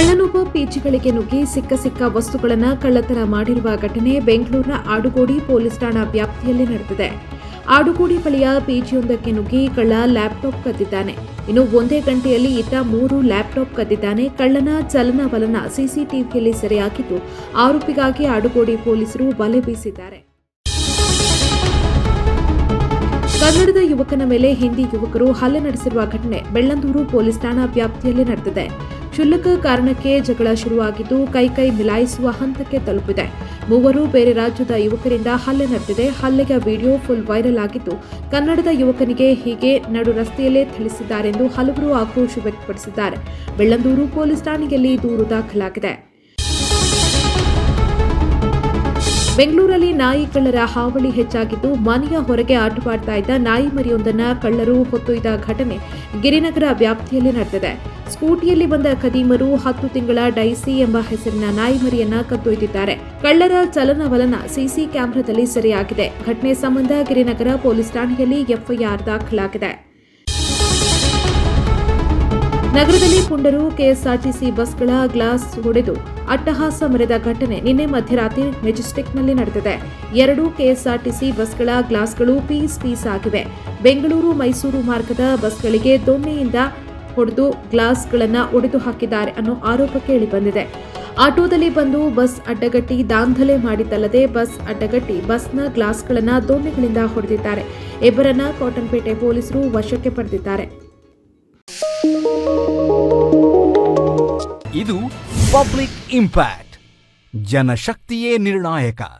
ಕಳ್ಳನೊಬ್ಬ ಪೀಚಿಗಳಿಗೆ ನುಗ್ಗಿ ಸಿಕ್ಕ ಸಿಕ್ಕ ವಸ್ತುಗಳನ್ನು ಕಳ್ಳತನ ಮಾಡಿರುವ ಘಟನೆ ಬೆಂಗಳೂರಿನ ಆಡುಗೋಡಿ ಪೊಲೀಸ್ ಠಾಣಾ ವ್ಯಾಪ್ತಿಯಲ್ಲಿ ನಡೆದಿದೆ. ಆಡುಗೋಡಿ ಬಳಿಯ ಪೇಜಿಯೊಂದಕ್ಕೆ ನುಗ್ಗಿ ಕಳ್ಳ ಲ್ಯಾಪ್ಟಾಪ್ ಕದ್ದಿದ್ದಾನೆ. ಇನ್ನು ಒಂದೇ ಗಂಟೆಯಲ್ಲಿ ಈತ ಮೂರು ಲ್ಯಾಪ್ಟಾಪ್ ಕದ್ದಿದ್ದಾನೆ. ಕಳ್ಳನ ಚಲನವಲನ ಸಿಸಿಟಿವಿಯಲ್ಲಿ ಸೆರೆಯಾಗಿದ್ದು, ಆರೋಪಿಗಾಗಿ ಆಡುಗೋಡಿ ಪೊಲೀಸರು ಬಲೆ ಬೀಸಿದ್ದಾರೆ. ಕನ್ನಡದ ಯುವಕನ ಮೇಲೆ ಹಿಂದಿ ಯುವಕರು ಹಲ್ಲೆ ನಡೆಸಿರುವ ಘಟನೆ ಬೆಳ್ಳಂದೂರು ಪೊಲೀಸ್ ಠಾಣಾ ವ್ಯಾಪ್ತಿಯಲ್ಲಿ ನಡೆದಿದೆ. ಕ್ಷುಲ್ಲಕ ಕಾರಣಕ್ಕೆ ಜಗಳ ಶುರುವಾಗಿದ್ದು ಕೈ ಕೈ ಮಿಲಾಯಿಸುವ ಹಂತಕ್ಕೆ ತಲುಪಿದೆ. ಮೂವರು ಬೇರೆ ರಾಜ್ಯದ ಯುವಕರಿಂದ ಹಲ್ಲೆ ನಡೆದಿದೆ. ಹಲ್ಲೆಯ ವಿಡಿಯೋ ಫುಲ್ ವೈರಲ್ ಆಗಿದ್ದು ಕನ್ನಡದ ಯುವಕನಿಗೆ ಹೀಗೆ ನಡು ರಸ್ತೆಯಲ್ಲೇ ಥಳಿಸಿದ್ದಾರೆಂದು ಹಲವರು ಆಕ್ರೋಶ ವ್ಯಕ್ತಪಡಿಸಿದ್ದಾರೆ. ಬೆಳ್ಳಂದೂರು ಪೊಲೀಸ್ ಠಾಣೆಯಲ್ಲಿ ದೂರು ದಾಖಲಾಗಿದೆ. ಬೆಂಗಳೂರಲ್ಲಿ ನಾಯಿ ಕಳ್ಳರ ಹಾವಳಿ ಹೆಚ್ಚಾಗಿದ್ದು ಮನೆಯ ಹೊರಗೆ ಆಟವಾಡ್ತಾ ಇದ್ದ ನಾಯಿ ಮರಿಯೊಂದನ್ನು ಕಳ್ಳರು ಹೊತ್ತೊಯ್ದ ಘಟನೆ ಗಿರಿನಗರ ವ್ಯಾಪ್ತಿಯಲ್ಲಿ ನಡೆದಿದೆ. ಸ್ಕೂಟಿಯಲ್ಲಿ ಬಂದ ಖದೀಮರು ಹತ್ತು ತಿಂಗಳ ಡೈಸಿ ಎಂಬ ಹೆಸರಿನ ನಾಯಿಮರಿಯನ್ನ ಕದ್ದೊಯ್ದಿದ್ದಾರೆ. ಕಳ್ಳರ ಚಲನವಲನ ಸಿಸಿ ಕ್ಯಾಮೆರಾದಲ್ಲಿ ಸೆರೆಯಾಗಿದೆ. ಘಟನೆ ಸಂಬಂಧ ಗಿರಿನಗರ ಪೊಲೀಸ್ ಠಾಣೆಯಲ್ಲಿ ಎಫ್ಐಆರ್ ದಾಖಲಾಗಿದೆ. ನಗರದಲ್ಲಿ ಪುಂಡರು ಕೆಎಸ್ಆರ್ಟಿಸಿ ಬಸ್ಗಳ ಗ್ಲಾಸ್ ಹೊಡೆದು ಅಟ್ಟಹಾಸ ಮೆರೆದ ಘಟನೆ ನಿನ್ನೆ ಮಧ್ಯರಾತ್ರಿ ಮೆಜೆಸ್ಟಿಕ್ನಲ್ಲಿ ನಡೆದಿದೆ. ಎರಡು ಕೆಎಸ್ಆರ್ಟಿಸಿ ಬಸ್ಗಳ ಗ್ಲಾಸ್ಗಳು ಪೀಸ್ ಪೀಸ್ ಆಗಿವೆ. ಬೆಂಗಳೂರು ಮೈಸೂರು ಮಾರ್ಗದ ಬಸ್ಗಳಿಗೆ ದೊಣ್ಣೆಯಿಂದ ಹೊಡೆದು ಗ್ಲಾಸ್ಗಳನ್ನು ಒಡೆದು ಹಾಕಿದ್ದಾರೆ ಅನ್ನೋ ಆರೋಪ ಕೇಳಿಬಂದಿದೆ ಆಟೋದಲ್ಲಿ ಬಂದು ಬಸ್ ಅಡ್ಡಗಟ್ಟಿ ದಾಂಧಲೆ ಮಾಡಿದ್ದಲ್ಲದೆ ಬಸ್ ಅಡ್ಡಗಟ್ಟಿ ಬಸ್ನ ಗ್ಲಾಸ್ಗಳನ್ನು ದೋಣಿಗಳಿಂದ ಹೊಡೆದಿದ್ದಾರೆ. ಇಬ್ಬರನ್ನ ಕಾಟನ್ಪೇಟೆ ಪೊಲೀಸರು ವಶಕ್ಕೆ ಪಡೆದಿದ್ದಾರೆ. ಇದು ಪಬ್ಲಿಕ್ ಇಂಪ್ಯಾಕ್ಟ್. ಜನಶಕ್ತಿಯೇ ನಿರ್ಣಾಯಕ.